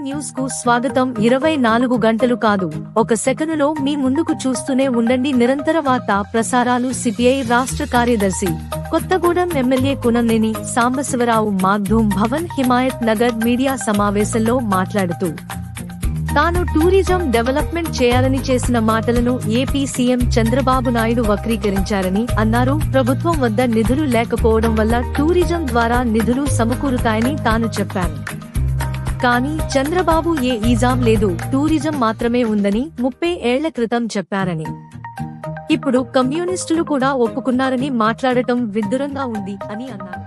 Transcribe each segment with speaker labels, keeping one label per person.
Speaker 1: న్యూస్కు స్వాగతం. ఇరవై నాలుగు గంటలు కాదు. ఒక సెకనులో మీ ముందుకు చూస్తూనే ఉండండి. నిరంతర వార్త ప్రసారాలు సిపిఐ రాష్ట్ర కార్యదర్శి కొత్తగూడెం ఎమ్మెల్యే కునంనేని సాంబశివరావు మాధూమ్ భవన్ హిమాయత్ నగర్ మీడియా సమావేశంలో మాట్లాడుతూ తాను టూరిజం డెవలప్మెంట్ చేయాలని చేసిన మాటలను ఏపీ సీఎం చంద్రబాబు నాయుడు వక్రీకరించారని అన్నారు. ప్రభుత్వం వద్ద నిధులు లేకపోవడం వల్ల టూరిజం ద్వారా నిధులు సమకూరుతాయని తాను చెప్పాను. కానీ చంద్రబాబు ఏ ఈజాం లేదు. టూరిజం మాత్రమే ఉందని ముప్పై ఏళ్ళ క్రితం చెప్పారని. ఇప్పుడు కమ్యూనిస్టులు కూడా ఒప్పుకున్నారని మాట్లాడటం విద్దురంగా ఉంది అని అన్నారు.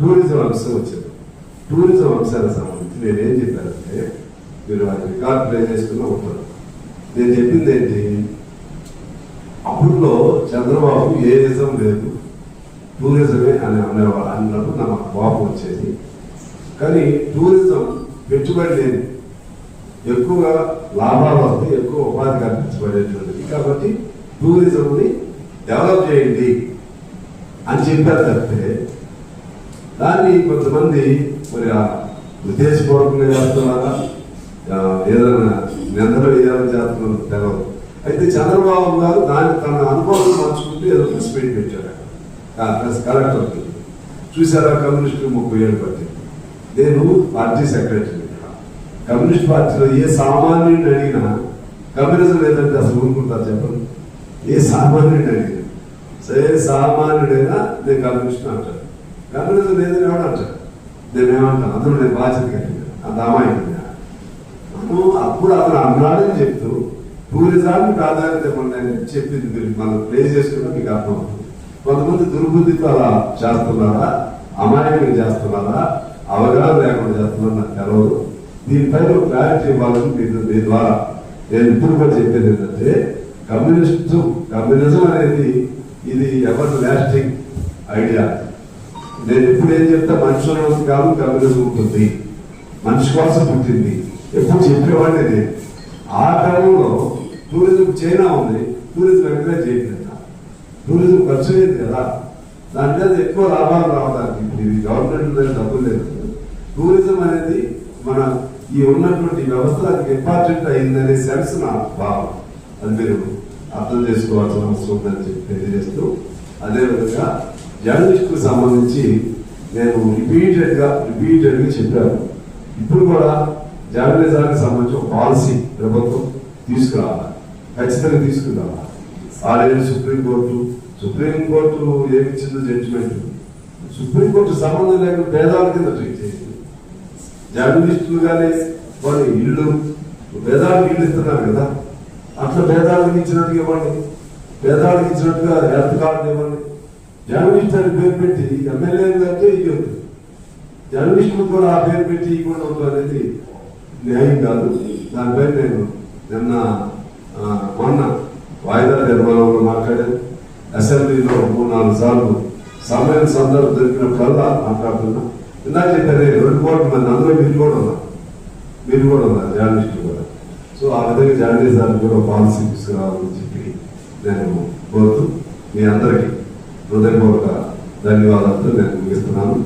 Speaker 2: టూరిజం అంశం వచ్చింది. టూరిజం అంశాలకు సంబంధించి నేనేం చెప్పానంటే మీరు అది రికార్డ్ ప్లే చేసుకున్న ఉంటారు. నేను చెప్పింది ఏంటి అప్పుడులో చంద్రబాబు ఏ నిజం లేదు. టూరిజమే అని అనేవాళ్ళు అన్నప్పుడు నాకు కోపం వచ్చేది. కానీ టూరిజం పెట్టుబడి లేని ఎక్కువగా లాభాలు వస్తే ఎక్కువ ఉపాధి కల్పించబడేటువంటిది. కాబట్టి టూరిజంని డెవలప్ చేయండి అని చెప్పారు తప్పితే దాన్ని కొంతమంది మరి ఉద్దేశపూర్వకంగా చేస్తున్నారా? ఏదైనా నిందలు వేయాలని చేస్తున్నారు తెలవదు. అయితే చంద్రబాబు గారు దాన్ని తన అనుభవం మార్చుకుంటూ ఏదో ప్రెస్ మీట్ పెట్టారు. అక్కడ. ఆ ప్రెస్ కలెక్టర్కి చూసారా కమ్యూనిస్టులు ముప్పై ఏళ్ళు పట్టింది. నేను పార్టీ సెక్రటరీ కమ్యూనిస్ట్ పార్టీలో ఏ సామాన్యుడిని అడిగినా కమ్యూనిజం లేదంటే అసలు ఊరుకుంటారు చెప్పండి. ఏ సామాన్యుడిని అడిగినా. సరే సామాన్యుడైనా నేను కమ్యూనిస్ట్ అంటాను. కమ్యూనిజం లేదని ఎవడు అంటాడు? నేనేమంటాను అందులో నేను బాధ్యత కలిగిన అంత అమాయకుడిగా మనం అప్పుడు అతను అన్నాడని చెప్తూ టూరిజానికి ప్రాధాన్యత ఇవ్వండి అని చెప్పింది మీరు మనం ప్లే చేసుకున్నా మీకు అర్థం అవుతుంది కొంతమంది దుర్బుద్ధితో అలా చేస్తున్నారా? అమాయకులు చేస్తున్నారా? అవగాహన లేకుండా చేస్తున్నారా నాకు తెలవదు. దీనిపైన క్లారిటీ ఇవ్వాలని మీరు మీ ద్వారా నేను ఇప్పుడు చెప్పేది ఏంటంటే కమ్యూనిస్టు కమ్యూనిజం అనేది ఇది ఎవరి లాస్టింగ్ ఐడియా నేను ఎప్పుడు ఏం చెప్తా మనిషి ఉన్నంత కమ్యూనిజం ఉంటుంది. మనిషి కోసం పుట్టింది. ఎప్పుడు చెప్పేవాడిని నేను. ఆ కాలంలో టూరిజం చైనా ఉంది. టూరిజం ఎంకరేజ్ చేయట్లేదు. టూరిజం ఖర్చు అయ్యేది కదా. దాని మీద ఎక్కువ లాభాలు రావడానికి ఇప్పుడు ఇది గవర్నమెంట్ దగ్గర డబ్బులు లేదు. టూరిజం అనేది మన ఈ ఉన్నటువంటి వ్యవస్థ ఇంపార్టెంట్ అయిందనే సెన్స్ నా భావం. అది మీరు అర్థం చేసుకోవాల్సిన అవసరం ఉందని చెప్పి తెలియజేస్తూ అదేవిధంగా జర్నలిస్ట్కు సంబంధించి నేను రిపీటెడ్గా రిపీటెడ్గా చెప్పాను. ఇప్పుడు కూడా జర్నలిజానికి సంబంధించి ఒక పాలసీ ప్రభుత్వం తీసుకురావాలి. ఖచ్చితంగా తీసుకురావాలి already supreme court supreme court ఏమిచ్చిందో judgement supreme court సంబంధం లేకుండా పేదాల కింద ట్రీట్ చేసింది. జర్నలిస్టులు కానీ వాళ్ళు ఇల్లు పేదాలకు ఇల్లు ఇస్తున్నారు కదా. అట్లా పేదాలకు ఇచ్చినట్టుగా ఇవ్వండి. పేదాలకు ఇచ్చినట్టుగా హెల్త్ కార్డు ఇవ్వండి. జర్నలిస్ట్ అని పేరు పెట్టి ఎమ్మెల్యేలు అంటే ఇవ్వద్దు జర్నలిస్టులు కూడా ఆ పేరు పెట్టి ఇవ్వడం అనేది న్యాయం కాదు. దానిపై నేను నిన్న మొన్న వాయిదా నిర్మాణంలో మాట్లాడాను అసెంబ్లీలో మూడు నాలుగు సార్లు సమయం సందర్భం దొరికినప్పుడల్లా మాట్లాడుతున్నా. ఇందాక చెప్పారు రెండు కోట్ల మంది అందులో మీరు కూడా ఉన్నారు. మీరు కూడా ఉన్నారు జర్నలిస్టులు కూడా. సో ఆ విధంగా జర్నలిజానికి కూడా పాలసీ తీసుకురావాలని చెప్పి నేను కోరుతూ మీ అందరికీ హృదయపూర్వక ధన్యవాదాలతో నేను ముగిస్తున్నాను